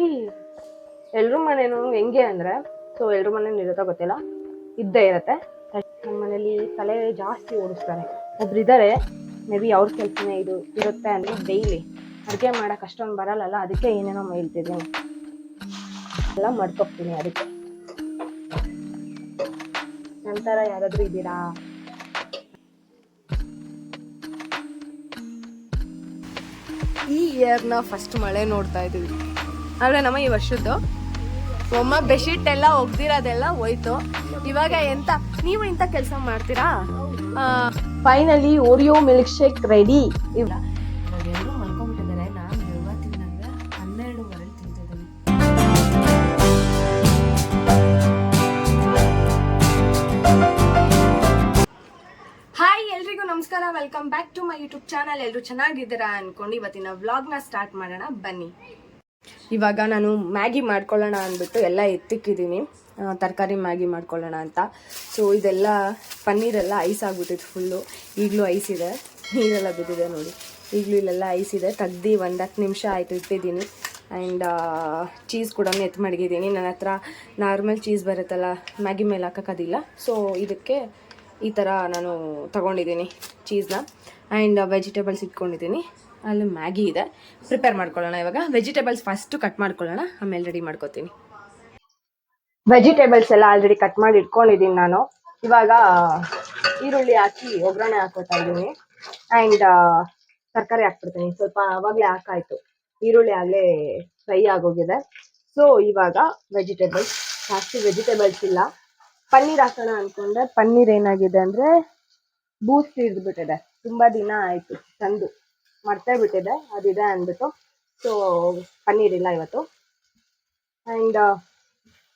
ಈ ಎಲ್ರ ಮನೇನು ಹೆಂಗೆ ಅಂದ್ರೆ, ಸೊ ಎಲ್ರ ಮನೇನು ಇರುತ್ತೋ ಗೊತ್ತಿಲ್ಲ, ಇದ್ದೇ ಇರುತ್ತೆ. ನಮ್ಮ ಮನೇಲಿ ತಲೆ ಜಾಸ್ತಿ ಓಡಿಸ್ತಾರೆ. ಒಬ್ರು ಇದ್ದಾರೆ ಮೇ ಬಿ ಅವ್ರ ಕೆಲಸನೇ ಇದು ಇರುತ್ತೆ ಅಂದ್ರೆ ಡೈಲಿ ಅಡುಗೆ ಮಾಡೋಕೆ ಅಷ್ಟೊಂದು ಬರಲ್ಲಲ್ಲ, ಅದಕ್ಕೆ ಏನೇನೋ ಹೇಳ್ತಿದ್ದೀನಿ. ಎಲ್ಲ ಮಡ್ಕೊತೀನಿ ಅದಕ್ಕೆ. ನಂತರ ಯಾರಾದರೂ ಇದ್ದೀರಾ? ಈ ಇಯರ್ನ ಫಸ್ಟ್ ಮಳೆ ನೋಡ್ತಾ ಇದೀವಿ. ಆದ್ರೆ ನಮ್ಮ ಈ ವರ್ಷದ್ದು ಒಮ್ಮ ಬೆಡ್ಶೀಟ್ ಎಲ್ಲ ಒಗ್ದಿರೋದೆಲ್ಲ ಹೋಯ್ತು. ಇವಾಗ ಎಂತ ನೀವು ಇಂಥ ಕೆಲಸ ಮಾಡ್ತೀರಾ? Finally Oreo milk shake ready ಎಲ್ರಿಗೂ ನಮಸ್ಕಾರ. Welcome back to my YouTube channel. ಎಲ್ಲರೂ ಚೆನ್ನಾಗಿದ್ದೀರಾ ಅನ್ಕೊಂಡು ಇವತ್ತಿನ ವ್ಲಾಗ್ನ ಸ್ಟಾರ್ಟ್ ಮಾಡೋಣ. ಬನ್ನಿ. ಇವಾಗ ನಾನು ಮ್ಯಾಗಿ ಮಾಡ್ಕೊಳ್ಳೋಣ ಅಂದ್ಬಿಟ್ಟು ಎಲ್ಲ ಎತ್ತಿಕ್ಕಿದ್ದೀನಿ. ತರಕಾರಿ ಮ್ಯಾಗಿ ಮಾಡ್ಕೊಳ್ಳೋಣ ಅಂತ. ಸೊ ಇದೆಲ್ಲ ಪನ್ನೀರೆಲ್ಲ ಐಸ್ ಆಗ್ಬಿಟ್ಟಿತ್ತು ಫುಲ್ಲು ಈಗಲೂ ಐಸ್ ಇದೆ. ನೀರೆಲ್ಲ ಬಿದ್ದಿದೆ ನೋಡಿ. ಈಗಲೂ ಇಲ್ಲೆಲ್ಲ ಐಸ್ ಇದೆ. ತೆಗ್ದು ಒಂದು ಹತ್ತು ನಿಮಿಷ ಆಯಿತು ಇಟ್ಟಿದ್ದೀನಿ. ಆ್ಯಂಡ್ ಚೀಸ್ ಕೂಡ ಎತ್ತು ಮಡಗಿದ್ದೀನಿ. ನನ್ನ ಹತ್ರ ನಾರ್ಮಲ್ ಚೀಸ್ ಬರುತ್ತಲ್ಲ, ಮ್ಯಾಗಿ ಮೇಲೆ ಹಾಕೋಕ್ಕದಿಲ್ಲ ಸೊ ಇದಕ್ಕೆ ಈ ಥರ ನಾನು ತಗೊಂಡಿದ್ದೀನಿ ಚೀಸ್ನ ಆ್ಯಂಡ್ ವೆಜಿಟೇಬಲ್ಸ್ ಇಟ್ಕೊಂಡಿದ್ದೀನಿ. ಅಲ್ಲಿ ಮ್ಯಾಗಿ ಇದೆ. ಪ್ರಿಪೇರ್ ಮಾಡ್ಕೊಳ್ಳೋಣ ಇವಾಗ. ವೆಜಿಟೇಬಲ್ಸ್ ಫಸ್ಟು ಕಟ್ ಮಾಡ್ಕೊಳ್ಳೋಣ. ಆಮೇಲೆ ರೆಡಿ ಮಾಡ್ಕೋತೀನಿ. ವೆಜಿಟೇಬಲ್ಸ್ ಎಲ್ಲ ಆಲ್ರೆಡಿ ಕಟ್ ಮಾಡಿ ಇಟ್ಕೊಂಡಿದ್ದೀನಿ ನಾನು. ಇವಾಗ, ಈರುಳ್ಳಿ ಹಾಕಿ ಒಗ್ಗರಣೆ ಹಾಕೋತಾ ಇದ್ದೀನಿ. ಆ್ಯಂಡ್ ತರಕಾರಿ ಹಾಕ್ಬಿಡ್ತೀನಿ. ಸ್ವಲ್ಪ ಆವಾಗಲೇ ಹಾಕಾಯ್ತು. ಈರುಳ್ಳಿ ಆಗಲೇ ಫ್ರೈ ಆಗೋಗಿದೆ. ಸೊ ಇವಾಗ ವೆಜಿಟೇಬಲ್ಸ್ ಜಾಸ್ತಿ ವೆಜಿಟೇಬಲ್ಸ್ ಇಲ್ಲ. ಪನ್ನೀರ್ ಹಾಕೋಣ ಅನ್ಕೊಂಡೆ. ಪನ್ನೀರ್ ಏನಾಗಿದೆ ಅಂದ್ರೆ, ಬೂಸ್ಟ್ ಹಿಡಿದ್ಬಿಟ್ಟಿದೆ. ತುಂಬಾ ದಿನ ಆಯಿತು, ತಂದು. ಮರ್ತೇ ಬಿಟ್ಟಿದೆ, ಅದಿದೆ ಅಂದ್ಬಿಟ್ಟು. ಸೊ ಪನ್ನೀರ್ ಇಲ್ಲ ಇವತ್ತು. ಆ್ಯಂಡ್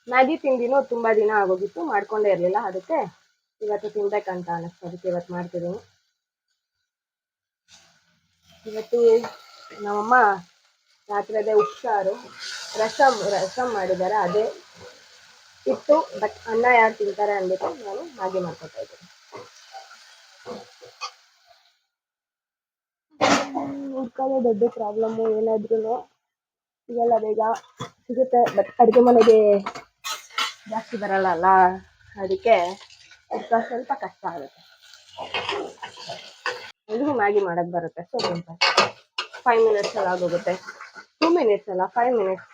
ಮ್ಯಾಗಿ ತಿಂದಿನೂ ತುಂಬಾ ದಿನ ಆಗೋಗಿತ್ತು, ಮಾಡ್ಕೊಂಡೇ ಇರಲಿಲ್ಲ ಅದಕ್ಕೆ ಇವತ್ತು ತಿನ್ಬೇಕಂತ ಅನ್ನಿಸ್ತು ಅದಕ್ಕೆ ಇವತ್ತು ಮಾಡ್ತಿದ್ದೀನಿ. ಇವತ್ತು ನಮ್ಮಮ್ಮ ರಾತ್ರಿ ಅದೇ ಹುಷಾರು, ರಸಂ ರಸಂ ಮಾಡಿದ್ದಾರೆ, ಅದೇ ಇತ್ತು ಬಟ್ ಅನ್ನ ಯಾರು ತಿಂತಾರೆ ಅಂದ್ಬಿಟ್ಟು ನಾನು ಮ್ಯಾಗಿ ಮಾಡ್ಕೊತಾ ಇದ್ದೀನಿ. ಹುಡ್ಕೋದೇ ದೊಡ್ಡ ಪ್ರಾಬ್ಲಮ್ಮು ಏನಾದ್ರೂ ಸಿಗಲ್ಲ ಬೇಗ. ಸಿಗುತ್ತೆ ಬಟ್ ಅಡುಗೆ ಮನೆಗೆ ಜಾಸ್ತಿ ಬರಲ್ಲ ಅಲ್ಲ ಅದಕ್ಕೆ ಸ್ವಲ್ಪ ಕಷ್ಟ ಆಗುತ್ತೆ. ಎಲ್ರಿಗೂ ಮ್ಯಾಗಿ ಮಾಡಕ್ ಬರುತ್ತೆ ಸೊ ಫೈವ್ ಮಿನಿಟ್ಸ್ ಅಲ್ಲಿ ಆಗೋಗುತ್ತೆ. ಟೂ ಮಿನಿಟ್ಸ್ ಅಲ್ಲ ಫೈವ್ ಮಿನಿಟ್ಸ್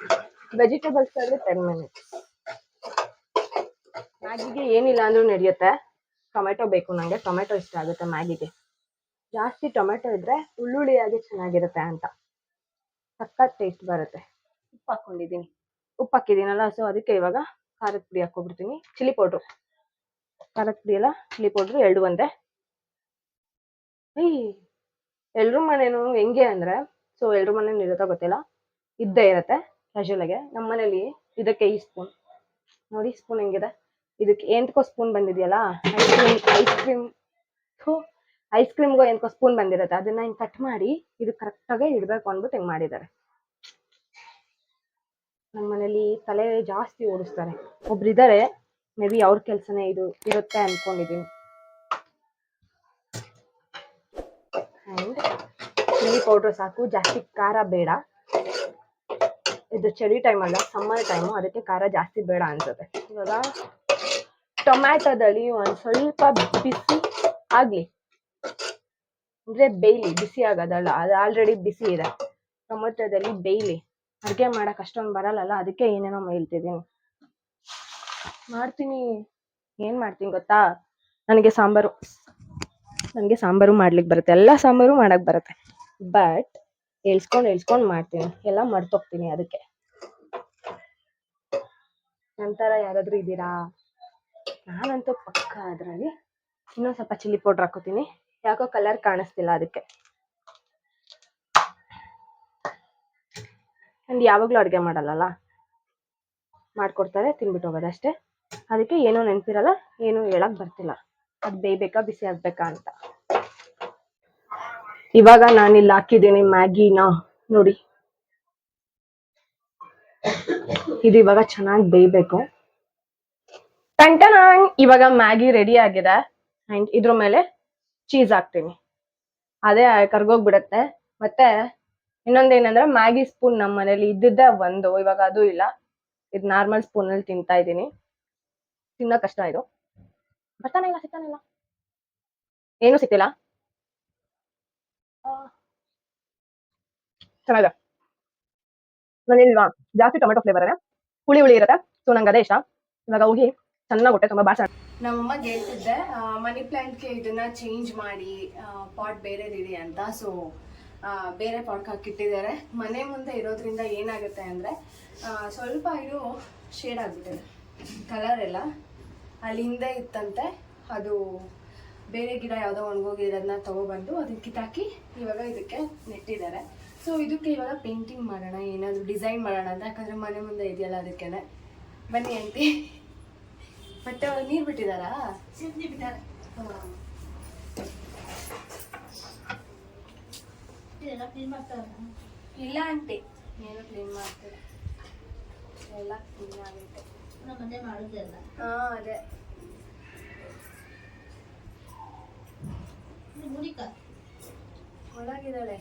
ವೆಜಿಟೇಬಲ್ಸ್ ಆದರೆ ಟೆನ್ ಮಿನಿಟ್ಸ್ ಮ್ಯಾಗಿಗೆ ಏನಿಲ್ಲ ಅಂದ್ರೂ ನಡೆಯುತ್ತೆ. ಟೊಮೆಟೊ ಬೇಕು ನನಗೆ ಟೊಮೆಟೊ ಇಷ್ಟ ಆಗುತ್ತೆ ಮ್ಯಾಗಿಗೆ. ಜಾಸ್ತಿ ಟೊಮೆಟೊ ಇದ್ರೆ ಉಳ್ಳುಳ್ಳಿಯಾಗಿ ಚೆನ್ನಾಗಿರುತ್ತೆ ಅಂತ. ಸಖತ್ ಟೇಸ್ಟ್ ಬರುತ್ತೆ. ಉಪ್ಪು ಹಾಕೊಂಡಿದ್ದೀನಿ. ಉಪ್ಪು ಹಾಕಿದ್ದೀನಲ್ಲ ಸೊ ಅದಕ್ಕೆ ಇವಾಗ ಖಾರದ ಪುಡಿ ಹಾಕೊಬಿಡ್ತೀನಿ ಚಿಲ್ಲಿ ಪೌಡ್ರು ಖಾರದ ಪುಡಿ ಎಲ್ಲ ಚಿಲ್ಲಿ ಪೌಡ್ರು ಎರಡು ಒಂದೇ. ಏಯ್ ಎಲ್ರ ಮನೇನು ಹೆಂಗೆ ಅಂದ್ರೆ ಸೊ ಎಲ್ರ ಮನೇಲಿ ಇರುತ್ತೋ ಗೊತ್ತಿಲ್ಲ? ಇದ್ದೇ ಇರುತ್ತೆ ಕ್ಯಾಶುವಲಾಗೆ ನಮ್ಮ ಮನೇಲಿ ಇದಕ್ಕೆ ಈ ಸ್ಪೂನ್ ನೋಡಿ ಸ್ಪೂನ್ ಹೆಂಗಿದೆ? ಇದಕ್ಕೆ ಎಂಟಕೋ ಸ್ಪೂನ್ ಬಂದಿದೆಯಲ್ಲ ice cream ice cream ice ಕ್ರೀಮ್ಗೂ ಎಂಟಕೋ ಸ್ಪೂನ್ ಬಂದಿರುತ್ತೆ, ಅದನ್ನ ಹಿಂಗೆ ಕಟ್ ಮಾಡಿ ಇದು ಕರೆಕ್ಟಾಗೆ ಇಡ್ಬೇಕು ಅಂದ್ಬಿಟ್ಟು ಹಿಂಗೆ ಮಾಡಿದ್ದಾರೆ. ನಮ್ಮ ಮನೇಲಿ ತಲೆ ಜಾಸ್ತಿ ಓಡಿಸ್ತಾರೆ. ಒಬ್ರು ಇದ್ದಾರೆ ಮೇ ಬಿ ಅವ್ರ ಕೆಲಸನೇ ಇದು ಇರುತ್ತೆ ಅನ್ಕೊಂಡಿದೀನಿ. ಚಿಲ್ಲಿ ಪೌಡ್ರ್ ಸಾಕು, ಜಾಸ್ತಿ ಖಾರ ಬೇಡ. ಇದು ಚಳಿ ಟೈಮ್ ಅಲ್ಲ ಸಮ್ಮರ್ ಟೈಮು ಅದಕ್ಕೆ ಖಾರ ಜಾಸ್ತಿ ಬೇಡ ಅನ್ಸುತ್ತೆ. ಇವಾಗ ಟೊಮ್ಯಾಟೊದಲ್ಲಿ ಒಂದು ಸ್ವಲ್ಪ ಬಿಸಿ ಆಗಲಿ. ಅಂದರೆ ಬೇಯ್ಲಿ ಬಿಸಿ ಆಗೋದಲ್ಲ, ಅದು ಆಲ್ರೆಡಿ ಬಿಸಿ ಇದೆ. ಸಮುದ್ರದಲ್ಲಿ ಬೇಯ್ಲಿ ಅಡುಗೆ ಮಾಡಕ್ಕೆ ಅಷ್ಟೊಂದು ಬರಲ್ಲಲ್ಲ, ಅದಕ್ಕೆ ಏನೇನೋ ಹೇಳ್ತಿದ್ದೀನಿ. ಮಾಡ್ತೀನಿ. ಏನು ಮಾಡ್ತೀನಿ ಗೊತ್ತಾ? ನನಗೆ ಸಾಂಬಾರು. ನನಗೆ ಸಾಂಬಾರು ಮಾಡ್ಲಿಕ್ಕೆ ಬರುತ್ತೆ. ಎಲ್ಲ ಸಾಂಬಾರು ಮಾಡಕ್ ಬರುತ್ತೆ. ಬಟ್ ಎಳ್ಸ್ಕೊಂಡು ಎಳ್ಸ್ಕೊಂಡು ಮಾಡ್ತೀನಿ. ಎಲ್ಲ ಮರ್ತೋಗ್ತೀನಿ ಅದಕ್ಕೆ. ನಂತರ ಯಾರಾದ್ರೂ ಇದ್ದೀರಾ? ನಾನಂತೂ ಪಕ್ಕ ಅದರಲ್ಲಿ. ಇನ್ನೊಂದು ಸ್ವಲ್ಪ ಚಿಲ್ಲಿ ಪೌಡ್ರ್ ಹಾಕೋತೀನಿ. ಯಾಕೋ ಕಲರ್ ಕಾಣಿಸ್ತಿಲ್ಲ ಅದಕ್ಕೆ. ಅಂಡ್ ಯಾವಾಗಲೂ ಅಡುಗೆ ಮಾಡಲ್ಲಲ್ಲ? ಮಾಡ್ಕೊಡ್ತಾರೆ, ತಿನ್ಬಿಟ್ಟು ಹೋಗೋದು ಅಷ್ಟೇ. ಅದಕ್ಕೆ ಏನೂ ನೆನಪಿರಲ್ಲ, ಏನು ಹೇಳಕ್ ಬರ್ತಿಲ್ಲ. ಅದು ಬೇಯ್ಬೇಕಾ, ಬಿಸಿ ಆಗ್ಬೇಕಾ ಅಂತ. ಇವಾಗ ನಾನು ಇಲ್ಲಿ ಹಾಕಿದ್ದೀನಿ ಮ್ಯಾಗಿನ. ನೋಡಿ. ಇದು ಇವಾಗ ಚೆನ್ನಾಗಿ ಬೇಯ್ಬೇಕು. ಟಂಟನ ಇವಾಗ ಮ್ಯಾಗಿ ರೆಡಿ ಆಗಿದೆ. ಅಂಡ್ ಇದ್ರ ಮೇಲೆ ಚೀಸ್ ಹಾಕ್ತೀನಿ. ಅದೇ ಕರ್ಗೋಗ್ಬಿಡತ್ತೆ. ಮತ್ತೆ ಇನ್ನೊಂದೇನಂದ್ರೆ ಮ್ಯಾಗಿ ಸ್ಪೂನ್ ನಮ್ಮ ಮನೇಲಿ ಇದ್ದಿದ್ದೆ ಒಂದು, ಇವಾಗ ಅದು ಇಲ್ಲ. ಇದು ನಾರ್ಮಲ್ ಸ್ಪೂನ್ ಅಲ್ಲಿ ತಿಂತಾ ಇದ್ದೀನಿ. ತಿನ್ನೋ ಕಷ್ಟ ಇದು. ಬರ್ತಾನೆ ಇಲ್ಲ ಇಲ್ಲ. ಏನು ಸಿಕ್ತಿಲ್ಲ ಚೆನ್ನಾಗ ನಾನಿಲ್ವಾ ಜಾಸ್ತಿ ಟೊಮೆಟೊ ಫ್ಲೇವರ್ ಹುಳಿ ಹುಳಿ ಇರುತ್ತೆ. ಸೊ ನಂಗೆ ಅದೇ ಇಷ್ಟ. ಇವಾಗ ಹೋಗಿ ಚೆನ್ನಾಗಿ ಹೊಟ್ಟೆ ತುಂಬ ಬಾಸ ನಮ್ಮಮ್ಮ ಹೇಳ್ತಿದ್ದೆ ಮನಿ ಪ್ಲಾಂಟ್ಗೆ ಇದನ್ನ ಚೇಂಜ್ ಮಾಡಿ ಪಾಟ್ ಬೇರೆದಿದೆ ಅಂತ. ಸೊ ಬೇರೆ ಪಾಟ್ಗೆ ಹಾಕಿಟ್ಟಿದ್ದಾರೆ. ಮನೆ ಮುಂದೆ ಇರೋದ್ರಿಂದ ಏನಾಗುತ್ತೆ ಅಂದರೆ ಸ್ವಲ್ಪ ಇದು ಶೇಡ್ ಆಗ್ಬಿಟ್ಟಿದೆ. ಕಲರ್ ಎಲ್ಲ ಅಲ್ಲಿ ಹಿಂದೆ ಇತ್ತಂತೆ. ಅದು ಬೇರೆ ಗಿಡ ಯಾವುದೋ ಒಣಗೋಗಿರೋದನ್ನ ತಗೊಬಂದು ಅದನ್ನ ಕಿತ್ತಾಕಿ ಇವಾಗ ಇದಕ್ಕೆ ನೆಟ್ಟಿದ್ದಾರೆ. ಸೊ ಇದಕ್ಕೆ ಇವಾಗ ಪೇಂಟಿಂಗ್ ಮಾಡೋಣ, ಏನಾದರೂ ಡಿಸೈನ್ ಮಾಡೋಣ ಅಂತ. ಯಾಕಂದರೆ ಮನೆ ಮುಂದೆ ಇದೆಯಲ್ಲ ಅದಕ್ಕೆ ಬನ್ನಿ ಆಂಟಿ ಬಟ್ಟೆ ಒಳಗೆ ನೀರು ಬಿಟ್ಟಿದ್ದಾರಾ ಹಾ. ಇಲ್ಲ ಆಂಟಿ ಏನು ಕ್ಲೀನ್ ಮಾಡ್ತಾರೆ ಎಲ್ಲ ಕ್ಲೀನ್ ಆಗೈತೆ. ಹಾ ಅದೇ. ಒಳಗಿದ್ದಾಳೆ.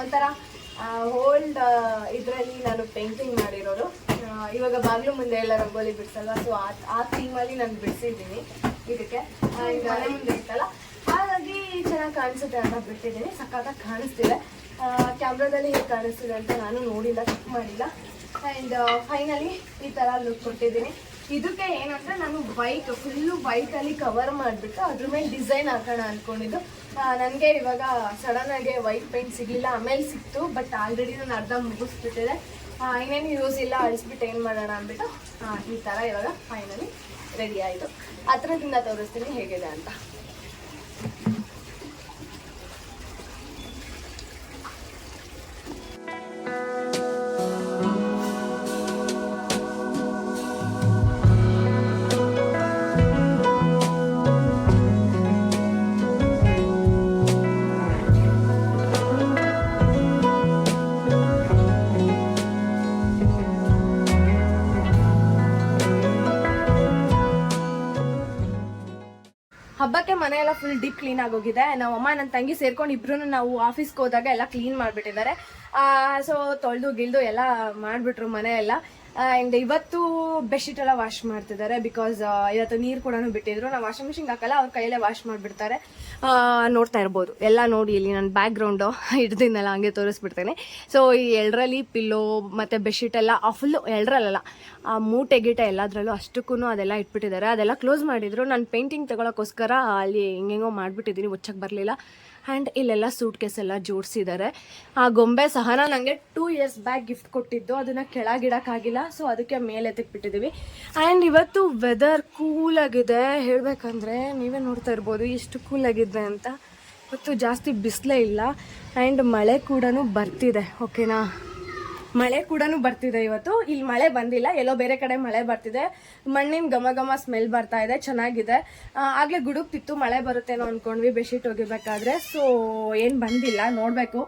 ಒಂಥರ ಓಲ್ಡ್ ಇದರಲ್ಲಿ ನಾನು ಪೇಂಟಿಂಗ್ ಮಾಡಿರೋದು. ಆ, ಇವಾಗ ಬಾಗಿಲು ಮುಂದೆ ಎಲ್ಲ ರಂಗೋಲಿ ಬಿಡ್ಸಲ್ವ? ಸೊ ಆ ಆ ಥೀಮಲ್ಲಿ ನಾನು ಬಿಡಿಸಿದ್ದೀನಿ ಇದಕ್ಕೆ. ಮನೆ ಮುಂದೆ ಇತ್ತಲ್ಲ? ಹಾಗಾಗಿ ಚೆನ್ನಾಗಿ ಕಾಣಿಸುತ್ತೆ ಅಂತ ಬಿಟ್ಟಿದ್ದೀನಿ. ಸಖತ್ತಾಗಿ ಕಾಣಿಸ್ತಿದೆ. ಕ್ಯಾಮ್ರಾದಲ್ಲಿ ಹೇಗೆ ಕಾಣಿಸ್ತಿದೆ ಅಂತ ನಾನು ನೋಡಿಲ್ಲ ಚೆಕ್ ಮಾಡಿಲ್ಲ. ಆ್ಯಂಡ್ ಫೈನಲಿ ಈ ಥರ ಲುಕ್ ಕೊಟ್ಟಿದ್ದೀನಿ. ಇದಕ್ಕೆ ಏನಂದರೆ ನಾನು ವೈಟ್ ಫುಲ್ಲು ವೈಟಲ್ಲಿ ಕವರ್ ಮಾಡಿಬಿಟ್ಟು ಅದ್ರ ಮೇಲೆ ಡಿಸೈನ್ ಹಾಕೋಣ ಅಂದ್ಕೊಂಡಿದ್ದು ನನಗೆ ಇವಾಗ ಆಗಿ ವೈಟ್ ಪೇಂಟ್ ಸಿಗಲಿಲ್ಲ, ಆಮೇಲೆ ಸಿಕ್ತು ಬಟ್ ಆಲ್ರೆಡಿ ನಾನು ಅರ್ಧ ಮುಗಿಸ್ಬಿಟ್ಟಿದೆ. ಇನ್ನೇನು ಯೂಸ್ ಇಲ್ಲ ಅಳಿಸ್ಬಿಟ್ಟು ಏನು ಮಾಡೋಣ ಅಂದ್ಬಿಟ್ಟು ಈ ಥರ ಇವಾಗ ಫೈನಲಿ ರೆಡಿ ಆಯಿತು. ಹತ್ರದಿಂದ ತೋರಿಸ್ತೀನಿ ಹೇಗಿದೆ ಅಂತ. ಹಬ್ಬಕ್ಕೆ ಮನೆ ಎಲ್ಲ ಫುಲ್ ಡೀಪ್ ಕ್ಲೀನ್ ಆಗೋಗಿದೆ. ನಮ್ಮ ಅಮ್ಮ ನನ್ನ ತಂಗಿ ಸೇರ್ಕೊಂಡು ಇಬ್ರು ನಾವು ಆಫೀಸ್ಗೆ ಹೋದಾಗ ಎಲ್ಲ ಕ್ಲೀನ್ ಮಾಡಿಬಿಟ್ಟಿದ್ದಾರೆ. ಸೊ ತೊಳೆದು, ಗಿಳ್ದು ಎಲ್ಲ ಮಾಡಿಬಿಟ್ರು ಮನೆ ಎಲ್ಲ. ಆ್ಯಂಡ್ ಇವತ್ತು ಬೆಡ್ಶೀಟ್ ಎಲ್ಲ ವಾಶ್ ಮಾಡ್ತಿದ್ದಾರೆ ಬಿಕಾಸ್ ಇವತ್ತು ನೀರು ಕೂಡ ಬಿಟ್ಟಿದ್ರು. ನಾವು ವಾಷಿಂಗ್ ಮಿಷಿನ್ ಹಾಕಲ್ಲ, ಅವ್ರ ಕೈಯಲ್ಲೇ ವಾಶ್ ಮಾಡಿಬಿಡ್ತಾರೆ. ನೋಡ್ತಾ ಇರ್ಬೋದು. ಎಲ್ಲ ನೋಡಿ ಇಲ್ಲಿ ನನ್ನ ಬ್ಯಾಕ್ ಗ್ರೌಂಡು ಹಂಗೆ ತೋರಿಸ್ಬಿಡ್ತೇನೆ. ಸೊ ಈ ಎಳ್ರಲ್ಲಿ ಪಿಲ್ಲೋ ಮತ್ತು ಬೆಡ್ಶೀಟ್ ಎಲ್ಲ ಫುಲ್ಲು ಎಳ್ರಲ್ಲ ಆ ಮೂಟೆ ಗೀಟೆ ಎಲ್ಲದರಲ್ಲೂ ಅಷ್ಟಕ್ಕೂ ಅದೆಲ್ಲ ಇಟ್ಬಿಟ್ಟಿದ್ದಾರೆ. ಅದೆಲ್ಲ ಕ್ಲೋಸ್ ಮಾಡಿದ್ರು. ನಾನು ಪೇಂಟಿಂಗ್ ತಗೊಳ್ಳೋಕೋಸ್ಕರ ಅಲ್ಲಿ ಹೆಂಗೆಂಗೋ ಮಾಡಿಬಿಟ್ಟಿದ್ದೀನಿ ಮುಚ್ಚಕ್ಕೆ ಬರಲಿಲ್ಲ. ಆ್ಯಂಡ್ ಇಲ್ಲೆಲ್ಲ ಸೂಟ್ ಕೇಸ್ ಎಲ್ಲ ಜೋಡಿಸಿದ್ದಾರೆ ಆ ಗೊಂಬೆ ಸಹ ನನಗೆ ಟೂ ಇಯರ್ಸ್ ಬ್ಯಾಕ್ ಗಿಫ್ಟ್ ಕೊಟ್ಟಿದ್ದು. ಅದನ್ನು ಕೆಳಗಿಡೋಕ್ಕಾಗಿಲ್ಲ. ಸೊ ಅದಕ್ಕೆ ಮೇಲೆ ಎತ್ತಿಕ್ಬಿಟ್ಟಿದ್ದೀವಿ ಆ್ಯಂಡ್ ಇವತ್ತು ವೆದರ್ ಕೂಲಾಗಿದೆ ಹೇಳಬೇಕಂದ್ರೆ ನೀವೇ ನೋಡ್ತಾ ಇರ್ಬೋದು ಎಷ್ಟು ಕೂಲಾಗಿದೆ ಅಂತ. ಇವತ್ತು ಜಾಸ್ತಿ ಬಿಸಿಲೇ ಇಲ್ಲ. ಆ್ಯಂಡ್ ಮಳೆ ಕೂಡ ಬರ್ತಿದೆ. ಓಕೆನಾ ಮಳೆ ಕೂಡ ಬರ್ತಿದೆ ಇವತ್ತು. ಇಲ್ಲಿ ಮಳೆ ಬಂದಿಲ್ಲ. ಎಲ್ಲೋ ಬೇರೆ ಕಡೆ ಮಳೆ ಬರ್ತಿದೆ. ಮಣ್ಣಿನ ಘಮ ಘಮ ಸ್ಮೆಲ್ ಬರ್ತಾ ಇದೆ. ಚೆನ್ನಾಗಿದೆ. ಆಗಲೇ ಗುಡುಕ್ತಿತ್ತು ಮಳೆ ಬರುತ್ತೇನೋ ಅನ್ಕೊಂಡ್ವಿ. ಬೆಡ್ಶೀಟ್ ಒಗಿಬೇಕಾದ್ರೆ ಸೊ ಏನು ಬಂದಿಲ್ಲ. ನೋಡಬೇಕು.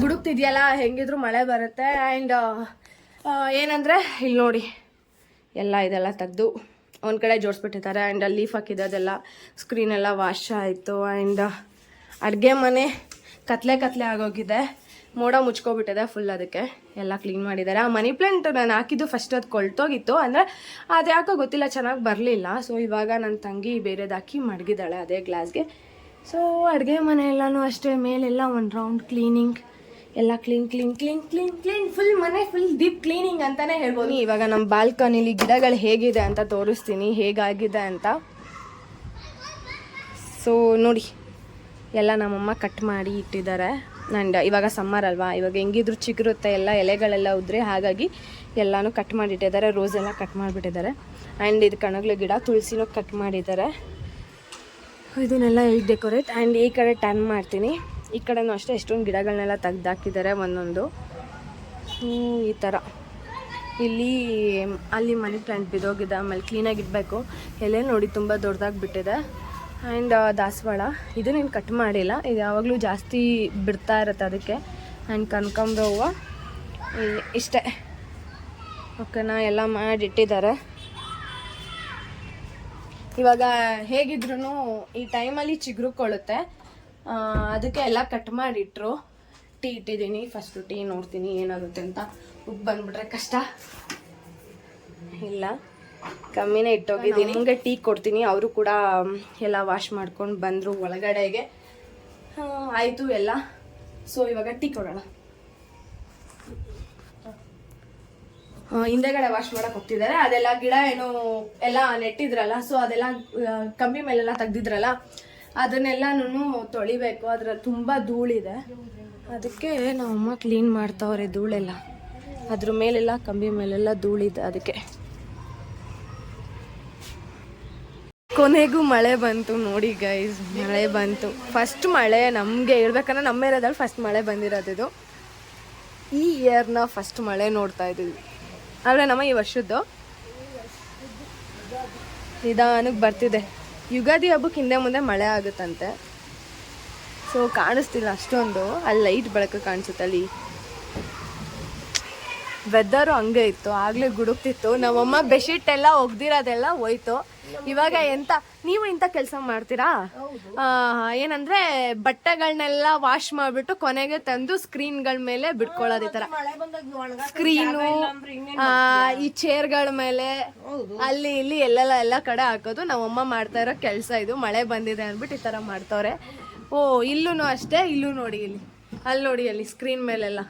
ಗುಡುಕ್ತಿದ್ಯಲ್ಲ ಹೆಂಗಿದ್ರು ಮಳೆ ಬರುತ್ತೆ. ಆ್ಯಂಡ್ ಏನಂದರೆ, ಇಲ್ಲಿ ನೋಡಿ. ಎಲ್ಲ ಇದೆಲ್ಲ ತೆಗೆದು ಒಂದು ಕಡೆ ಜೋಡಿಸ್ಬಿಟ್ಟಿದ್ದಾರೆ. ಆ್ಯಂಡ್ ಲೀಫ್ ಹಾಕಿದ್ದೆಲ್ಲ ಸ್ಕ್ರೀನ್ ಎಲ್ಲ ವಾಶ್ ಆಯಿತು. ಆ್ಯಂಡ್ ಅಡುಗೆ ಮನೆ ಕತ್ಲೆ ಕತ್ಲೆ ಆಗೋಗಿದೆ. ಮೋಡ ಮುಚ್ಕೊಬಿಟ್ಟಿದೆ ಫುಲ್ ಅದಕ್ಕೆ. ಎಲ್ಲ ಕ್ಲೀನ್ ಮಾಡಿದ್ದಾರೆ. ಆ ಮನಿ ಪ್ಲಾಂಟ್ ನಾನು ಹಾಕಿದ್ದು ಫಸ್ಟ್ ಅದು ಕೊಳ್ತೋಗಿತ್ತು. ಅಂದರೆ ಅದು ಯಾಕೋ ಗೊತ್ತಿಲ್ಲ, ಚೆನ್ನಾಗಿ ಬರಲಿಲ್ಲ. ಸೊ ಇವಾಗ ನನ್ನ ತಂಗಿ ಬೇರೆದು ಹಾಕಿ ಮಡಗಿದ್ದಾಳೆ ಅದೇ ಗ್ಲಾಸ್ಗೆ ಸೊ ಅಡುಗೆ ಮನೆ ಎಲ್ಲನೂ ಅಷ್ಟೇ. ಮೇಲೆಲ್ಲ ಒಂದು ರೌಂಡ್ ಕ್ಲೀನಿಂಗ್ ಎಲ್ಲ clean clean clean clean clean full ಮನೆ ಫುಲ್ ಡೀಪ್ ಕ್ಲೀನಿಂಗ್ ಅಂತಲೇ ಹೇಳ್ಬೋದು. ಇವಾಗ ನಮ್ಮ ಬಾಲ್ಕನಿಲಿ ಗಿಡಗಳು ಹೇಗಿದೆ ಅಂತ ತೋರಿಸ್ತೀನಿ. ಹೇಗಾಗಿದೆ ಅಂತ. ಸೊ ನೋಡಿ. ಎಲ್ಲ ನಮ್ಮಮ್ಮ ಕಟ್ ಮಾಡಿ ಇಟ್ಟಿದ್ದಾರೆ. ಆ್ಯಂಡ್ ಇವಾಗ ಸಮ್ಮರ್ ಅಲ್ವಾ? ಇವಾಗ ಹೆಂಗಿದ್ರು ಚಿಗುರುತ್ತೆ ಎಲ್ಲ ಎಲೆಗಳೆಲ್ಲ ಉದ್ರೆ ಹಾಗಾಗಿ ಎಲ್ಲನೂ ಕಟ್ ಮಾಡಿಟ್ಟಿದ್ದಾರೆ ರೋಸ್ ಎಲ್ಲ ಕಟ್ ಮಾಡಿಬಿಟ್ಟಿದ್ದಾರೆ. ಆ್ಯಂಡ್ ಇದು ಕಣಗ್ಲ ಗಿಡ ತುಳಸಿನೂ ಕಟ್ ಮಾಡಿದ್ದಾರೆ. ಇದನ್ನೆಲ್ಲ ಹೇಗೆ ಡೆಕೋರೇಟ್ ಆ್ಯಂಡ್ ಈ ಕಡೆ ಟರ್ನ್ ಮಾಡ್ತೀನಿ. ಈ ಕಡೆನೂ ಅಷ್ಟೇ, ಎಷ್ಟೊಂದು ಗಿಡಗಳನ್ನೆಲ್ಲ ತೆಗ್ದಾಕಿದ್ದಾರೆ ಒಂದೊಂದು. ಈ ಥರ ಇಲ್ಲಿ, ಅಲ್ಲಿ ಮನಿ ಪ್ಲ್ಯಾಂಟ್ ಬಿದ್ದೋಗಿದೆ, ಆಮೇಲೆ ಕ್ಲೀನಾಗಿಡಬೇಕು ಎಲೆ ನೋಡಿ ತುಂಬ ದೊಡ್ಡದಾಗಿ ಬಿಟ್ಟಿದೆ. ಆ್ಯಂಡ್ ದಾಸವಾಳ. ಇದು ನೀನು ಕಟ್ ಮಾಡಿಲ್ಲ. ಇದು ಯಾವಾಗಲೂ ಜಾಸ್ತಿ ಬಿಡ್ತಾ ಇರುತ್ತೆ ಅದಕ್ಕೆ. ಆ್ಯಂಡ್ ಕನಕಾಂಬ್ರ ಹೂವು ಇಷ್ಟೇ. ಓಕೆನಾ? ಎಲ್ಲ ಮಾಡಿಟ್ಟಿದ್ದಾರೆ. ಇವಾಗ ಹೇಗಿದ್ರೂ ಈ ಟೈಮಲ್ಲಿ ಚಿಗುರುಕೊಳ್ಳುತ್ತೆ. ಅದಕ್ಕೆ ಎಲ್ಲ ಕಟ್ ಮಾಡಿಟ್ರು. ಟೀ ಇಟ್ಟಿದ್ದೀನಿ. ಫಸ್ಟು ಟೀ ನೋಡ್ತೀನಿ ಏನಾಗುತ್ತೆ ಅಂತ. ಉಪ್ಪು ಬಂದ್ಬಿಟ್ರೆ ಕಷ್ಟ. ಇಲ್ಲ. ಕಮ್ಮಿನೇ ಇಟ್ಟೋಗಿದ್ದೀನಿ. ನಿಮಗೆ ಟೀ ಕೊಡ್ತೀನಿ. ಅವರು ಕೂಡ ಎಲ್ಲ ವಾಶ್ ಮಾಡ್ಕೊಂಡು ಬಂದರು ಒಳಗಡೆಗೆ. ಆಯಿತು ಎಲ್ಲ. ಸೊ ಇವಾಗ ಟೀ ಕೊಡೋಣ. ಹಿಂದೆಗಡೆ ವಾಶ್ ಮಾಡಕ್ಕೆ ಹೋಗ್ತಿದ್ದಾರೆ. ಅದೆಲ್ಲ ಗಿಡ ಏನು ಎಲ್ಲ ನೆಟ್ಟಿದ್ರಲ್ಲ ಸೊ ಅದೆಲ್ಲ ಕಮ್ಮಿ ಕಂಬಿ ಮೇಲೆಲ್ಲ ತೆಗ್ದಿದ್ರಲ್ಲ ಅದನ್ನೆಲ್ಲನೂ ತೊಳಿಬೇಕು. ಅದರ ತುಂಬ ಧೂಳಿದೆ. ಅದಕ್ಕೆ ನಮ್ಮಮ್ಮ ಕ್ಲೀನ್ ಮಾಡ್ತಾವ್ರೆ ಧೂಳೆಲ್ಲ. ಅದ್ರ ಮೇಲೆಲ್ಲ ಕಂಬಿ ಮೇಲೆಲ್ಲ ಧೂಳಿದೆ ಅದಕ್ಕೆ. ಕೊನೆಗೂ ಮಳೆ ಬಂತು ನೋಡಿ ಗೈಸ್ ಮಳೆ ಬಂತು. ಫಸ್ಟ್ ಮಳೆ ನಮಗೆ ಹೇಳ್ಬೇಕಂದ್ರೆ ನಮ್ಮ ಏರಿಯಾದಲ್ಲಿ ಫಸ್ಟ್ ಮಳೆ ಬಂದಿರೋದು ಇದು. ಈ ಇಯರ್ನ ಫಸ್ಟ್ ಮಳೆ ನೋಡ್ತಾ ಇದ್ದೀವಿ. ಆದರೆ ನಮ್ಮ ಈ ವರ್ಷದ್ದು ನಿಧಾನಕ್ಕೆ ಬರ್ತಿದೆ. ಯುಗಾದಿ ಹಬ್ಬಕ್ಕೆ ಹಿಂದೆ ಮುಂದೆ ಮಳೆ ಆಗುತ್ತಂತೆ. ಸೊ ಕಾಣಿಸ್ತಿಲ್ಲ ಅಷ್ಟೊಂದು. ಅಲ್ಲಿ ಲೈಟ್ ಬೆಳಕು ಕಾಣಿಸುತ್ತೆ ಅಲ್ಲಿ. ವೆದರು ಹಂಗೆ ಇತ್ತು. ಆಗ್ಲೇ ಗುಡುಕ್ತಿತ್ತು. ನಮ್ಮಮ್ಮ ಬೆಡ್ಶೀಟ್ ಎಲ್ಲ ಒಗ್ದಿರೋದೆಲ್ಲ ಹೋಯ್ತು. ಇವಾಗ ಎಂತ ನೀವು ಇಂಥ ಕೆಲಸ ಮಾಡ್ತೀರಾ? ಏನಂದ್ರೆ ಬಟ್ಟೆಗಳನ್ನೆಲ್ಲ ವಾಶ್ ಮಾಡ್ಬಿಟ್ಟು ಕೊನೆಗೆ ತಂದು ಸ್ಕ್ರೀನ್ಗಳ ಮೇಲೆ ಬಿಟ್ಕೊಳ್ಳೋದು ಈ ತರ. ಸ್ಕ್ರೀನು ಈ ಚೇರ್ಗಳ ಮೇಲೆ ಅಲ್ಲಿ ಇಲ್ಲಿ ಎಲ್ಲೆಲ್ಲ ಎಲ್ಲ ಕಡೆ ಹಾಕೋದು. ನಮ್ಮಮ್ಮ ಮಾಡ್ತಾ ಇರೋ ಕೆಲಸ ಇದು. ಮಳೆ ಬಂದಿದೆ ಅಂದ್ಬಿಟ್ಟು ಈ ತರ ಮಾಡ್ತವ್ರೆ. ಓ ಇಲ್ಲೂ ಅಷ್ಟೇ ಇಲ್ಲೂ ನೋಡಿ ಇಲ್ಲಿ. ಅಲ್ಲಿ ನೋಡಿ ಅಲ್ಲಿ ಸ್ಕ್ರೀನ್ ಮೇಲೆಲ್ಲ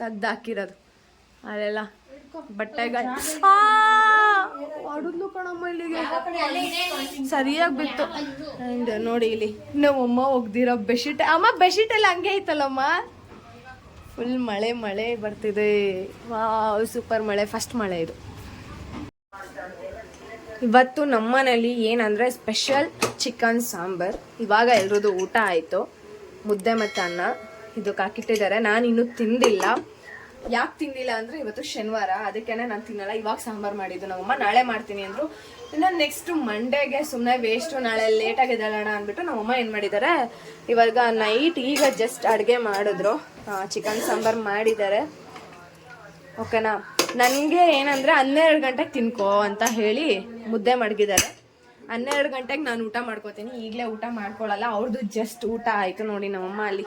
ತೆಗ್ದು ಹಾಕಿರೋದು. ಅಲ್ಲೆಲ್ಲ ಬಟ್ಟೆಗಳು. ಹೊಡೆದ್ಲು ಕಣಮ್ಮ ಇಲ್ಲಿಗೆ. ಸರಿಯಾಗಿ ಬಿತ್ತು. ಅಂಡ್ ನೋಡಿ ಇಲ್ಲಿ. ನಮ್ಮಮ್ಮ ಒಗ್ದಿರೋ ಬೆಡ್ಶೀಟ್. ಅಮ್ಮ ಬೆಡ್ಶೀಟ್ ಎಲ್ಲ ಹಂಗೆ ಐತಲ್ಲಮ್ಮ? ಫುಲ್ ಮಳೆ ಮಳೆ ಬರ್ತಿದೆ. ವಾವ್ ಸೂಪರ್ ಮಳೆ. ಫಸ್ಟ್ ಮಳೆ ಇದು. ಇವತ್ತು ನಮ್ಮನೇಲಿ ಏನಂದರೆ ಸ್ಪೆಷಲ್ ಚಿಕನ್ ಸಾಂಬಾರ್. ಇವಾಗ ಎಲ್ರದ್ದು ಊಟ ಆಯಿತು. ಮುದ್ದೆ ಮತ್ತು ಅನ್ನ. ಇದಕ್ಕೆ ಹಾಕಿಟ್ಟಿದ್ದಾರೆ. ನಾನು ಇನ್ನೂ ತಿಂದಿಲ್ಲ. ಯಾಕೆ ತಿನ್ನಲಿಲ್ಲ ಅಂದರೆ ಇವತ್ತು ಶನಿವಾರ, ಅದಕ್ಕೇನೆ ನಾನು ತಿನ್ನಲ್ಲ. ಇವಾಗ ಸಾಂಬಾರು ಮಾಡಿದ್ದು ನಮ್ಮಮ್ಮ. ನಾಳೆ ಮಾಡ್ತೀನಿ ಅಂದರು. ಇನ್ನು ನೆಕ್ಸ್ಟ್ ಮಂಡೇಗೆ ಸುಮ್ಮನೆ ವೇಸ್ಟು ನಾಳೆ ಲೇಟಾಗಿ ಎದ್ದೇಳೋಣ ಅಂದ್ಬಿಟ್ಟು ನಮ್ಮಮ್ಮ ಏನು ಮಾಡಿದ್ದಾರೆ ಇವಾಗ ನೈಟ್ ಈಗ ಜಸ್ಟ್ ಅಡುಗೆ ಮಾಡಿದ್ರು. ಚಿಕನ್ ಸಾಂಬಾರು ಮಾಡಿದ್ದಾರೆ ಓಕೆನಾ ನನಗೆ ಏನಂದರೆ ಹನ್ನೆರಡು ಗಂಟೆಗೆ ತಿನ್ಕೋ ಅಂತ ಹೇಳಿ ಮುದ್ದೆ ಮಡಗಿದ್ದಾರೆ ಹನ್ನೆರಡು ಗಂಟೆಗೆ ನಾನು ಊಟ ಮಾಡ್ಕೋತೀನಿ. ಈಗಲೇ ಊಟ ಮಾಡ್ಕೊಳ್ಳಲ್ಲ ಅವ್ರದ್ದು ಜಸ್ಟ್ ಊಟ ಆಯಿತು ನೋಡಿ ನಮ್ಮಮ್ಮ ಅಲ್ಲಿ.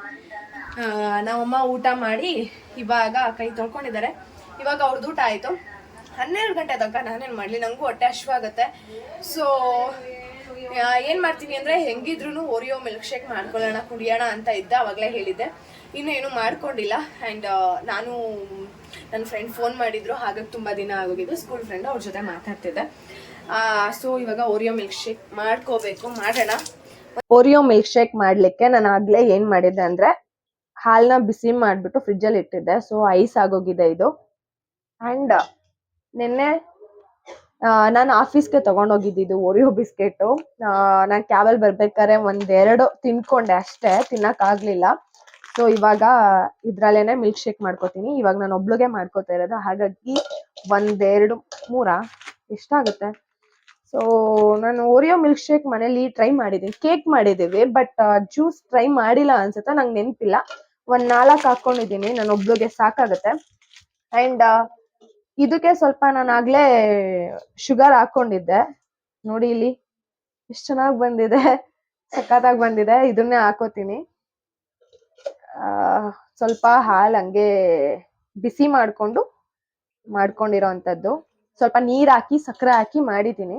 ನಮ್ಮಮ್ಮ ಊಟ ಮಾಡಿ ಇವಾಗ ಕೈ ತೊಳ್ಕೊಂಡಿದ್ದಾರೆ. ಇವಾಗ ಅವ್ರದ್ದು ಊಟ ಆಯಿತು. ಹನ್ನೆರಡು ಗಂಟೆ ತನಕ ನಾನೇನು ಮಾಡಲಿ ನನಗೂ ಹೊಟ್ಟೆ ಹಶ್ವಾಗುತ್ತೆ ಸೊ ಏನು ಮಾಡ್ತೀನಿ ಅಂದರೆ ಹೆಂಗಿದ್ರು ಓರಿಯೋ ಮಿಲ್ಕ್ ಶೇಕ್ ಮಾಡ್ಕೊಳ್ಳೋಣ, ಕುಡಿಯೋಣ ಅಂತ ಇದ್ದ ಅವಾಗಲೇ ಹೇಳಿದ್ದೆ. ಇನ್ನೂ ಏನೂ ಮಾಡ್ಕೊಂಡಿಲ್ಲ ಆ್ಯಂಡ್ ನಾನು ನನ್ನ ಫ್ರೆಂಡ್ ಫೋನ್ ಮಾಡಿದ್ರು, ಹಾಗಾಗಿ ತುಂಬ ದಿನ ಆಗೋಗಿದ್ದು ಸ್ಕೂಲ್ ಫ್ರೆಂಡ್ ಅವ್ರ ಜೊತೆ ಮಾತಾಡ್ತಿದ್ದೆ. ಸೊ ಇವಾಗ ಓರಿಯೋ ಮಿಲ್ಕ್ ಶೇಕ್ ಮಾಡ್ಕೋಬೇಕು, ಮಾಡೋಣ. ಓರಿಯೋ ಮಿಲ್ಕ್ ಶೇಕ್ ಮಾಡಲಿಕ್ಕೆ ನಾನು ಆಗಲೇ ಏನು ಮಾಡಿದ್ದೆ ಅಂದರೆ ಹಾಲನ್ನ ಬಿಸಿ ಮಾಡಿಬಿಟ್ಟು ಫ್ರಿಜ್ಜಲ್ಲಿ ಇಟ್ಟಿದ್ದೆ. ಸೊ ಐಸ್ ಆಗೋಗಿದೆ ಇದು. ಆ್ಯಂಡ್ ನಿನ್ನೆ ನಾನು ಆಫೀಸ್ಗೆ ತಗೊಂಡೋಗಿದ್ದಿದ್ದು ಓರಿಯೋ ಬಿಸ್ಕೆಟು. ನಾನು ಕ್ಯಾಬಲ್ಲಿ ಬರ್ಬೇಕಾದ್ರೆ ಒಂದೆರಡು ತಿನ್ಕೊಂಡೆ ಅಷ್ಟೇ ತಿನ್ನಕ್ಕಾಗ್ಲಿಲ್ಲ ಸೊ ಇವಾಗ ಇದ್ರಲ್ಲೇನೆ ಮಿಲ್ಕ್ ಶೇಕ್ ಮಾಡ್ಕೋತೀನಿ. ಇವಾಗ ನಾನು ಒಬ್ಳಿಗೆ ಮಾಡ್ಕೋತಾ ಇರೋದು. ಹಾಗಾಗಿ ಒಂದೆರಡು, ಮೂರಾ? ಎಷ್ಟಾಗುತ್ತೆ ಸೊ ನಾನು ಓರಿಯೋ ಮಿಲ್ಕ್ ಶೇಕ್ ಮನೇಲಿ ಟ್ರೈ ಮಾಡಿದ್ದೀನಿ. ಕೇಕ್ ಮಾಡಿದ್ದೀವಿ ಬಟ್ ಜ್ಯೂಸ್ ಟ್ರೈ ಮಾಡಿಲ್ಲ ಅನ್ಸುತ್ತೆ ನಂಗೆ ನೆನಪಿಲ್ಲ. ಒಂದ್ ನಾಲ್ಕು ಹಾಕೊಂಡಿದೀನಿ ನಾನು ಒಬ್ಳಿಗೆ ಸಾಕಾಗತ್ತೆ. ಅಂಡ್ ಇದಕ್ಕೆ ಸ್ವಲ್ಪ ನಾನು ಆಗ್ಲೇ ಶುಗರ್ ಹಾಕೊಂಡಿದ್ದೆ. ನೋಡಿ ಇಲ್ಲಿ, ಎಷ್ಟ್ ಚೆನ್ನಾಗ್ ಬಂದಿದೆ, ಸಖತ್ತಾಗಿ ಬಂದಿದೆ, ಇದನ್ನೇ ಹಾಕೋತೀನಿ. ಆ, ಸ್ವಲ್ಪ ಹಾಲ್ ಹಂಗೆ ಬಿಸಿ ಮಾಡ್ಕೊಂಡು ಮಾಡ್ಕೊಂಡಿರೋ ಅಂತದ್ದು ಸ್ವಲ್ಪ ನೀರ್ ಹಾಕಿ ಸಕ್ಕರೆ ಹಾಕಿ ಮಾಡಿದೀನಿ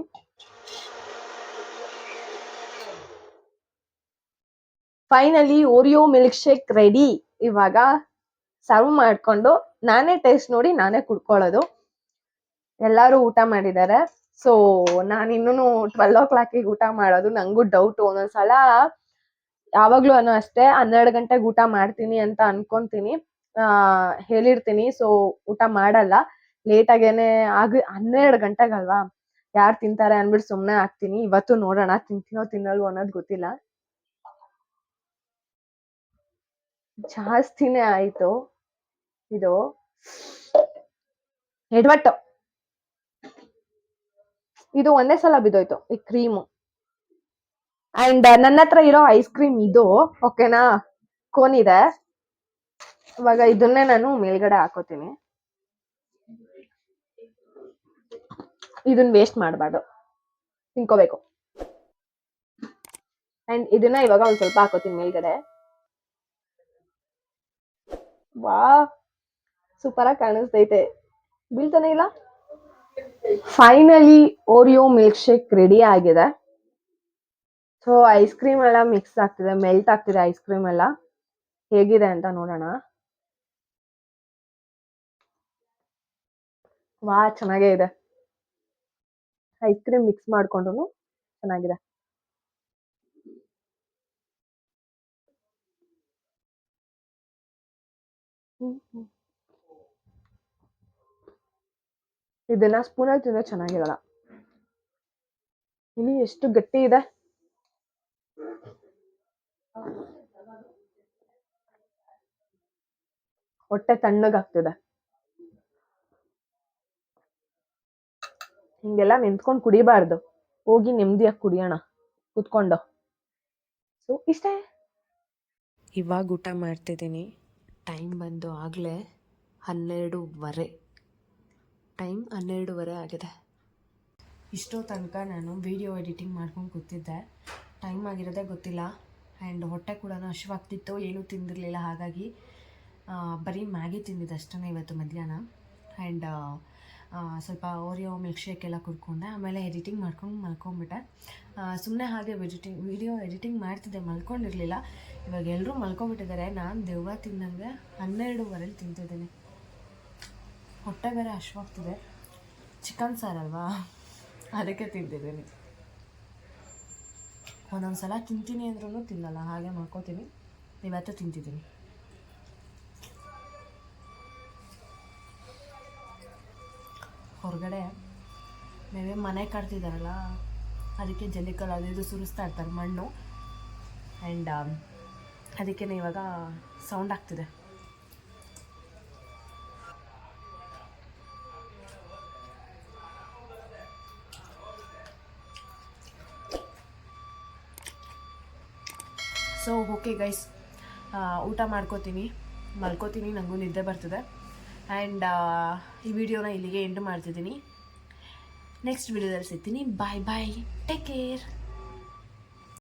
finally Oreo milk shake ready ಇವಾಗ ಸರ್ವ್ ಮಾಡ್ಕೊಂಡು ನಾನೇ ಟೇಸ್ಟ್ ನೋಡಿ ನಾನೇ ಕುಡ್ಕೊಳ್ಳೋದು. ಎಲ್ಲರೂ ಊಟ ಮಾಡಿದ್ದಾರೆ. ಸೊ ನಾನು ಇನ್ನೂ ಟ್ವೆಲ್ ಓ ಕ್ಲಾಕಿಗೆ ಊಟ ಮಾಡೋದು. ನಂಗೂ ಡೌಟ್ ಒಂದೊಂದ್ಸಲ. ಯಾವಾಗ್ಲೂ ಅನ್ನೋ ಅಷ್ಟೇ, ಹನ್ನೆರಡು ಗಂಟೆಗೆ ಊಟ ಮಾಡ್ತೀನಿ ಅಂತ ಅನ್ಕೊಂತೀನಿ. ಹೇಳಿರ್ತೀನಿ. ಸೊ ಊಟ ಮಾಡಲ್ಲ. ಲೇಟ್ ಆಗೇನೆ ಆಗ, ಹನ್ನೆರಡು ಗಂಟೆಗಲ್ವಾ? ಯಾರು ತಿಂತಾರೆ ಅನ್ಬಿಟ್ಟು ಸುಮ್ಮನೆ ಆಗ್ತೀನಿ ಇವತ್ತು ನೋಡೋಣ, ತಿಂತೀನೋ, ತಿನ್ನಲ್ವೋ ಅನ್ನೋದು ಗೊತ್ತಿಲ್ಲ. ಜಾಸ್ತಿನೇ ಆಯ್ತು. ಇದು ಎಡವಟ್ಟು. ಇದು ಒಂದೇ ಸಲ ಬಿದ್ದೋಯ್ತು, ಈ ಕ್ರೀಮು ಅಂಡ್ ನನ್ನ ಹತ್ರ ಇರೋ ಐಸ್ ಕ್ರೀಮ್ ಇದು ಓಕೆನಾ ಕೋನ್ ಇದೆ ಇವಾಗ ಇದನ್ನೇ ನಾನು ಮೇಲ್ಗಡೆ ಹಾಕೋತೀನಿ. ಇದನ್ನ ವೇಸ್ಟ್ ಮಾಡಬಾರ್ದು. ತಿನ್ಕೋಬೇಕು. ಅಂಡ್ ಇದನ್ನ ಇವಾಗ ಒಂದ್ ಸ್ವಲ್ಪ ಹಾಕೋತೀನಿ ಮೇಲ್ಗಡೆ. ವಾ ಸೂಪರ್ ಆಗಿ ಕಾಣಿಸ್ತೈತೆ. ಬೀಳ್ತಾನೆ ಇಲ್ಲ? Finally Oreo milk shake ready ಆಗಿದೆ. ಸೊ ಐಸ್ ಕ್ರೀಮ್ ಎಲ್ಲ ಮಿಕ್ಸ್ ಆಗ್ತಿದೆ ಮೆಲ್ಟ್ ಆಗ್ತಿದೆ ಐಸ್ ಕ್ರೀಮ್ ಎಲ್ಲ. ಹೇಗಿದೆ ಅಂತ ನೋಡೋಣ. ವಾ ಚೆನ್ನಾಗೇ ಇದೆ. ಐಸ್ ಕ್ರೀಮ್ ಮಿಕ್ಸ್ ಮಾಡ್ಕೊಂಡ್ರು ಚೆನ್ನಾಗಿದೆ. ಇದನ್ನ ಸ್ಪೂನಲ್ಲಿ ತಿಂದ್ರೆ ಚೆನ್ನಾಗಿರಲ್ಲ. ಇಲ್ಲಿ ಎಷ್ಟು ಗಟ್ಟಿ ಇದೆ. ಹೊಟ್ಟೆ ತಣ್ಣಗಾಗ್ತಿದೆ ಹಿಂಗೆಲ್ಲ ನಿಂತ್ಕೊಂಡು ಕುಡಿಬಾರ್ದು. ಹೋಗಿ ನೆಮ್ಮದಿಯಾಗಿ ಕುಡಿಯೋಣ. ಕುತ್ಕೊಂಡು. ಸೊ ಇಷ್ಟೇ. ಇವಾಗ ಊಟ ಮಾಡ್ತಿದ್ದೀನಿ. ಟೈಮ್ ಬಂದು ಆಗಲೇ ಹನ್ನೆರಡೂವರೆ. ಟೈಮ್ ಹನ್ನೆರಡೂವರೆ ಆಗಿದೆ. ಇಷ್ಟೋ ತನಕ ನಾನು ವಿಡಿಯೋ ಎಡಿಟಿಂಗ್ ಮಾಡ್ಕೊಂಡು ಕೂತಿದ್ದೆ. ಟೈಮ್ ಆಗಿರೋದೇ ಗೊತ್ತಿಲ್ಲ. ಆ್ಯಂಡ್ ಹೊಟ್ಟೆ ಕೂಡ ಹಶುವಾಗ್ತಿತ್ತು ಏನೂ ತಿಂದಿರಲಿಲ್ಲ. ಹಾಗಾಗಿ ಬರೀ ಮ್ಯಾಗಿ ತಿಂದಿದ್ದೆ ಅಷ್ಟೇ ಇವತ್ತು ಮಧ್ಯಾಹ್ನ. ಆ್ಯಂಡ್ ಸ್ವಲ್ಪ ಓರಿಯೋ ಮಿಲ್ಕ್ ಶೇಕ್ ಎಲ್ಲ ಕುಡ್ಕೊಂಡೆ, ಆಮೇಲೆ ಎಡಿಟಿಂಗ್ ಮಾಡ್ಕೊಂಡು ಮಲ್ಕೊಂಡ್ಬಿಟ್ಟೆ ಸುಮ್ಮನೆ ಹಾಗೆ ಎಡಿಟಿಂಗ್ ವಿಡಿಯೋ ಎಡಿಟಿಂಗ್ ಮಾಡ್ತಿದ್ದೆ, ಮಲ್ಕೊಂಡಿರಲಿಲ್ಲ. ಇವಾಗ ಎಲ್ಲರೂ ಮಲ್ಕೊಂಬಿಟ್ಟಿದ್ದಾರೆ ನಾನು ದೆವ್ವ ತಿನ್ನಂಗೆ ಹನ್ನೆರಡೂವರೆಲಿ ತಿಂತಿದ್ದೀನಿ. ಹೊಟ್ಟೆ ಬೇರೆ ಹಶ್ವಾಗ್ತಿದೆ. ಚಿಕನ್ ಸಾರಲ್ವಾ ಅದಕ್ಕೆ ತಿಂತಿದ್ದೀನಿ. ಒಂದೊಂದು ಸಲ ತಿಂತೀನಿ ಅಂದ್ರೂ ತಿನ್ನಲ್ಲ, ಹಾಗೆ ಮಾಡ್ಕೋತೀನಿ ಇವತ್ತು ತಿಂತಿದ್ದೀನಿ. ಹೊರಗಡೆ ಮೇಬಿ ಮನೆ ಕಟ್ತಿದ್ದಾರಲ್ಲ ಅದಕ್ಕೆ ಜಲ್ಲಿಕಲ್ಲು ಅದು ಇದು ಸುರಿಸ್ತಾ ಇರ್ತಾರೆ ಮಣ್ಣು. ಆ್ಯಂಡ್ ಅದಕ್ಕೆ ಇವಾಗ ಸೌಂಡ್ ಆಗ್ತಿದೆ. ಸೊ ಓಕೆ ಗೈಸ್ ಊಟ ಮಾಡ್ಕೋತೀನಿ. ಮಲ್ಕೋತೀನಿ ನನಗೂ ನಿದ್ದೆ ಬರ್ತಿದೆ. ಆ್ಯಂಡ್ ಈ ವಿಡಿಯೋನ ಇಲ್ಲಿಗೆ ಎಂಡ್ ಮಾಡ್ತಿದ್ದೀನಿ. ನೆಕ್ಸ್ಟ್ ವಿಡಿಯೋದಲ್ಲಿ ಸಿಗ್ತೀನಿ. ಬಾಯ್ ಬಾಯ್ ಟೇಕ್ ಕೇರ್